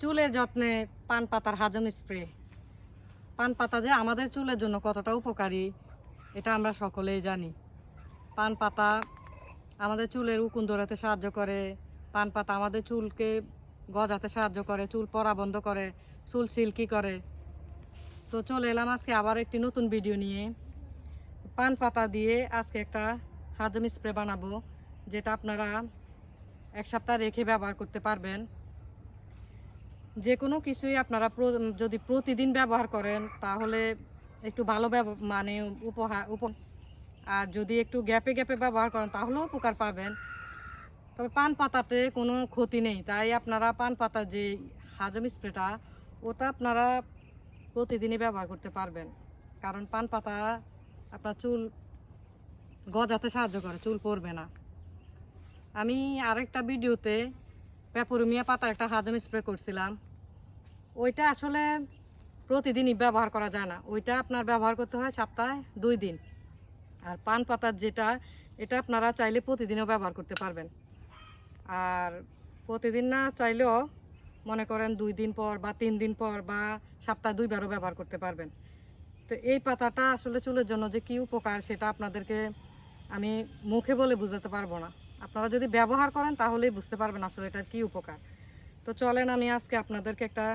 চুলের যত্নে পান পাতার হাজম স্প্রে। পান পাতা যে আমাদের চুলের জন্য কতটা উপকারী, এটা আমরা সকলেই জানি। পান পাতা আমাদের চুলের উকুন ধরাতে সাহায্য করে, পান পাতা আমাদের চুলকে গজাতে সাহায্য করে, চুল পরা বন্ধ করে, চুল সিল্কি করে। তো চলে এলাম আজকে আবার একটি নতুন ভিডিও নিয়ে। পান পাতা দিয়ে আজকে একটা হাজম স্প্রে বানাবো, যেটা আপনারা এক সপ্তাহ রেখে ব্যবহার করতে পারবেন। যে কোনো কিছুই আপনারা যদি প্রতিদিন ব্যবহার করেন, তাহলে একটু ভালো মানে উপহার উপ আর যদি একটু গ্যাপে গ্যাপে ব্যবহার করেন, তাহলেও উপকার পাবেন। তবে পান পাতাতে কোনো ক্ষতি নেই। তাই আপনারা পান পাতার যে হাজম স্প্রেটা, ওটা আপনারা প্রতিদিনই ব্যবহার করতে পারবেন। কারণ পান পাতা আপনার চুল গজাতে সাহায্য করে, চুল পড়বে না। আমি আরেকটা ভিডিওতে পেপরুমিয়া পাতা একটা হাজম স্প্রে করছিলাম। ওইটা আসলে প্রতিদিনই ব্যবহার করা যায় না। ওইটা আপনার ব্যবহার করতে হয় সপ্তাহে দুই দিন। আর পান পাতার যেটা, এটা আপনারা চাইলে প্রতিদিনও ব্যবহার করতে পারবেন। আর প্রতিদিন না চাইলেও মনে করেন দুই দিন পর বা তিন দিন পর বা সপ্তাহে দুইবারও ব্যবহার করতে পারবেন। তো এই পাতাটা আসলে চুলের জন্য যে কি উপকার সেটা আপনাদেরকে আমি মুখে বলে বুঝাতে পারব না। আপনারা যদি ব্যবহার করেন তাহলেই বুঝতে পারবেন আসলে এটার কি উপকার। তো চলেন আমি আজকে আপনাদেরকে একটা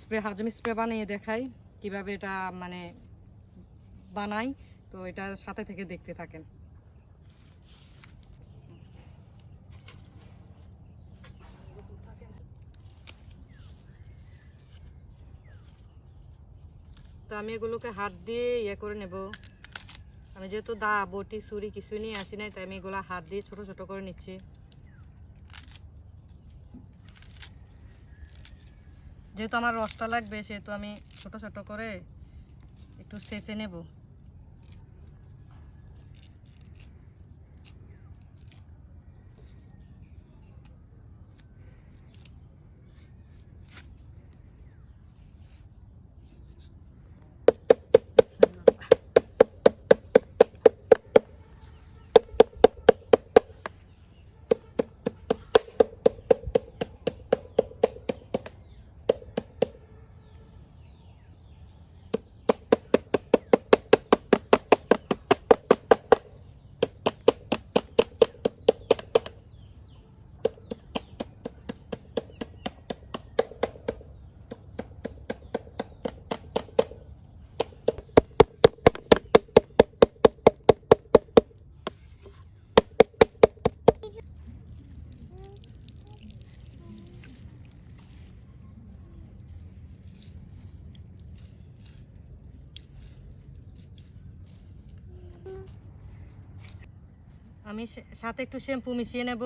স্প্রে, হাজম স্প্রে বানিয়ে দেখাই কীভাবে এটা মানে বানাই। তো এটা সাথে থেকে দেখতে থাকেন। তো আমি এগুলোকে হাত দিয়ে ইয়ে করে নেব। আমি যেহেতু দা, বটি, ছুরি কিছুই নিয়ে আসি নাই, তাই আমি এগুলো হাত দিয়ে ছোট ছোট করে নিচ্ছি। যেহেতু আমার রসটা লাগবে সেহেতু আমি ছোট ছোট করে একটু সেঁচে নেব। আমি সাথে একটু শ্যাম্পু মিশিয়ে নেব।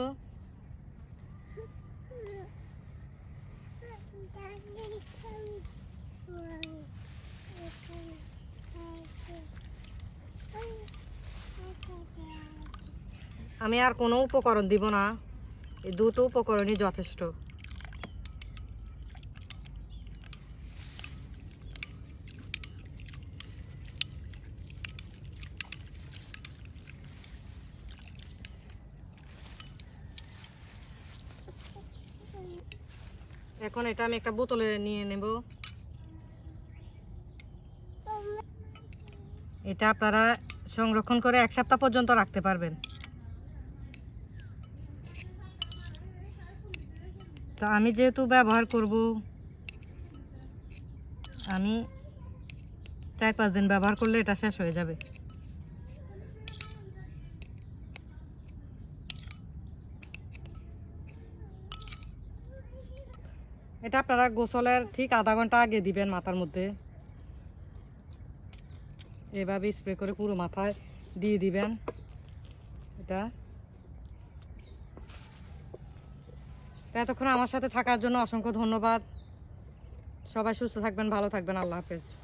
আমি আর কোনো উপকরণ দিব না। এই দুটো উপকরণই যথেষ্ট। এখন এটা আমি একটা বোতলে নিয়ে নেব। এটা আপনারা সংরক্ষণ করে এক সপ্তাহ পর্যন্ত রাখতে পারবেন। তো আমি যেহেতু ব্যবহার করব, আমি চার পাঁচ দিন ব্যবহার করলে এটা শেষ হয়ে যাবে। এটা আপনারা গোসলের ঠিক আধা ঘণ্টা আগে দিবেন মাথার মধ্যে। এভাবে স্প্রে করে পুরো মাথায় দিয়ে দিবেন। এটা। এতক্ষণ আমার সাথে থাকার জন্য অসংখ্য ধন্যবাদ। সবাই সুস্থ থাকবেন, ভালো থাকবেন। আল্লাহ হাফেজ।